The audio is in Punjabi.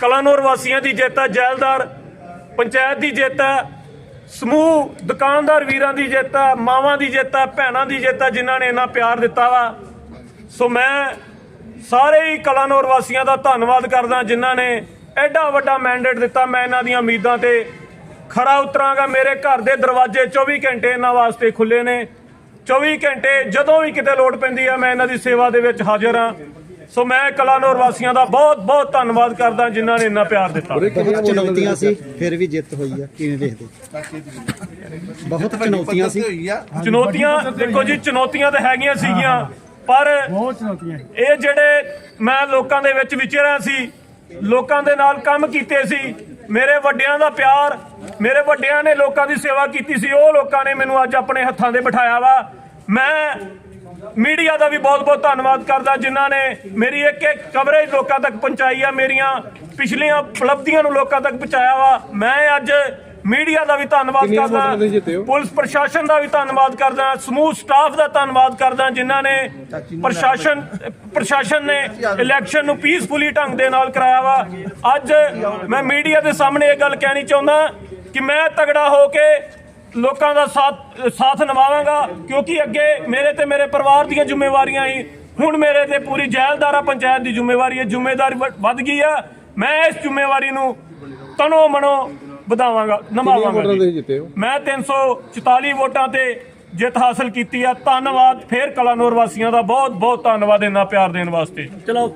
ਕਲਾਨੌਰ ਵਾਸੀਆਂ ਦੀ ਜਿੱਤ ਹੈ ਜੈਲਦਾਰ ਪੰਚਾਇਤ ਦੀ ਜਿੱਤ ਹੈ ਸਮੂਹ ਦੁਕਾਨਦਾਰ ਵੀਰਾਂ ਦੀ ਜਿੱਤ ਹੈ ਮਾਵਾਂ ਦੀ ਜਿੱਤ ਹੈ ਭੈਣਾਂ ਦੀ ਜਿੱਤ ਹੈ ਜਿਨ੍ਹਾਂ ਨੇ ਇੰਨਾ ਪਿਆਰ ਦਿੱਤਾ ਵਾ। ਸੋ ਮੈਂ ਸਾਰੇ ਹੀ ਕਲਾਨੌਰ ਵਾਸੀਆਂ ਦਾ ਧੰਨਵਾਦ ਕਰਦਾ, ਜਿਨ੍ਹਾਂ ਨੇ ਐਡਾ ਵੱਡਾ ਮੈਂਡੇਟ ਦਿੱਤਾ। ਮੈਂ ਇਹਨਾਂ ਦੀਆਂ ਉਮੀਦਾਂ ਤੇ ਖਰਾ ਉਤਰਾਂਗਾ। ਮੇਰੇ ਘਰ ਦੇ ਦਰਵਾਜ਼ੇ 24 ਘੰਟੇ ਇਹਨਾਂ ਵਾਸਤੇ ਖੁੱਲੇ ਨੇ। 24 ਘੰਟੇ ਜਦੋਂ ਵੀ ਕਿਤੇ ਲੋੜ ਪੈਂਦੀ ਹੈ ਮੈਂ ਇਹਨਾਂ ਦੀ ਸੇਵਾ ਦੇ ਵਿੱਚ ਹਾਜ਼ਰ ਹਾਂ। ਸੋ ਮੈਂ ਕਲਾਨੌਰ ਵਾਸੀਆਂ ਦਾ ਬਹੁਤ ਬਹੁਤ ਧੰਨਵਾਦ ਕਰਦਾ ਜਿਨ੍ਹਾਂ ਨੇ ਇੰਨਾ ਪਿਆਰ ਦਿੱਤਾ। ਬਹੁਤ ਚੁਣੌਤੀਆਂ ਸੀ ਫਿਰ ਵੀ ਜਿੱਤ ਹੋਈ ਆ। ਕਿਵੇਂ ਦੇਖਦੇ ਬਹੁਤ ਚੁਣੌਤੀਆਂ ਸੀ। ਚੁਣੌਤੀਆਂ ਦੇਖੋ ਜੀ ਚੁਣੌਤੀਆਂ ਤਾਂ ਹੈਗੀਆਂ ਸੀਗੀਆਂ ਪਰ ਬਹੁਤ ਚੁਣੌਤੀਆਂ ਇਹ ਜਿਹੜੇ ਮੈਂ ਲੋਕਾਂ ਦੇ ਵਿੱਚ ਵਿਚਰਿਆ ਸੀ ਲੋਕਾਂ ਦੇ ਨਾਲ ਕੰਮ ਕੀਤੇ ਸੀ ਮੇਰੇ ਵੱਡਿਆਂ ਦਾ ਪਿਆਰ ਮੇਰੇ ਵੱਡਿਆਂ ਨੇ ਲੋਕਾਂ ਦੀ ਸੇਵਾ ਕੀਤੀ ਸੀ ਉਹ ਲੋਕਾਂ ਨੇ ਮੈਨੂੰ ਅੱਜ ਆਪਣੇ ਹੱਥਾਂ ਦੇ ਬਿਠਾਇਆ ਵਾ। ਮੈਂ ਮੀਡੀਆ ਦਾ ਵੀ ਬਹੁਤ-ਬਹੁਤ ਧੰਨਵਾਦ ਕਰਦਾ ਜਿਨ੍ਹਾਂ ਨੇ ਮੇਰੀ ਇੱਕ ਇੱਕ ਕਵਰੇਜ ਲੋਕਾਂ ਤੱਕ ਪਹੁੰਚਾਈ ਆ ਮੇਰੀਆਂ ਪਿਛਲੀਆਂ ਉਪਲਬਧੀਆਂ ਨੂੰ ਲੋਕਾਂ ਤੱਕ ਪਹੁੰਚਾਇਆ ਵਾ। ਮੈਂ ਅੱਜ ਮੀਡੀਆ ਦਾ ਵੀ ਧੰਨਵਾਦ ਕਰਦਾ ਪੁਲਿਸ ਪ੍ਰਸ਼ਾਸਨ ਦਾ ਵੀ ਧੰਨਵਾਦ ਕਰਦਾ ਸਮੂਹ ਸਟਾਫ ਦਾ ਧੰਨਵਾਦ ਕਰਦਾ ਜਿਨ੍ਹਾਂ ਨੇ ਪ੍ਰਸ਼ਾਸਨ ਪ੍ਰਸ਼ਾਸਨ ਨੇ ਇਲੈਕਸ਼ਨ ਨੂੰ ਪੀਸਫੁਲੀ ਢੰਗ ਦੇ ਨਾਲ ਕਰਾਇਆ ਵਾ। ਅੱਜ ਮੈਂ ਮੀਡੀਆ ਦੇ ਸਾਹਮਣੇ ਇਹ ਗੱਲ ਕਹਿਣੀ ਚਾਹੁੰਦਾ ਕਿ ਮੈਂ ਤਗੜਾ ਹੋ ਕੇ ਲੋਕਾਂ ਦਾ ਸਾਥ ਸਾਥ ਨਿਭਾਵਾਂਗਾ ਕਿਉਂਕਿ ਅੱਗੇ ਮੇਰੇ ਤੇ ਮੇਰੇ ਪਰਿਵਾਰ ਦੀਆਂ ਜ਼ਿੰਮੇਵਾਰੀਆਂ ਹੀ ਹੁਣ ਮੇਰੇ ਤੇ ਪੂਰੀ ਜੈਲਦਾਰਾ ਪੰਚਾਇਤ ਦੀ ਜ਼ਿੰਮੇਵਾਰੀ ਹੈ ਜ਼ਿੰਮੇਵਾਰੀ ਵੱਧ ਗਈ ਆ। ਮੈਂ ਇਸ ਜ਼ਿੰਮੇਵਾਰੀ ਨੂੰ ਤਨੋ ਮਨੋ ਵਧਾਵਾਂਗਾ ਨਿਭਾਵਾਂਗਾ। ਮੈਂ 344 ਵੋਟਾਂ ਤੇ ਜਿੱਤ ਹਾਸਲ ਕੀਤੀ ਆ। ਧੰਨਵਾਦ ਫੇਰ ਕਲਾਨੌਰ ਵਾਸੀਆਂ ਦਾ ਬਹੁਤ ਬਹੁਤ ਧੰਨਵਾਦ ਇੰਨਾ ਪਿਆਰ ਦੇਣ ਵਾਸਤੇ। ਚਲੋ।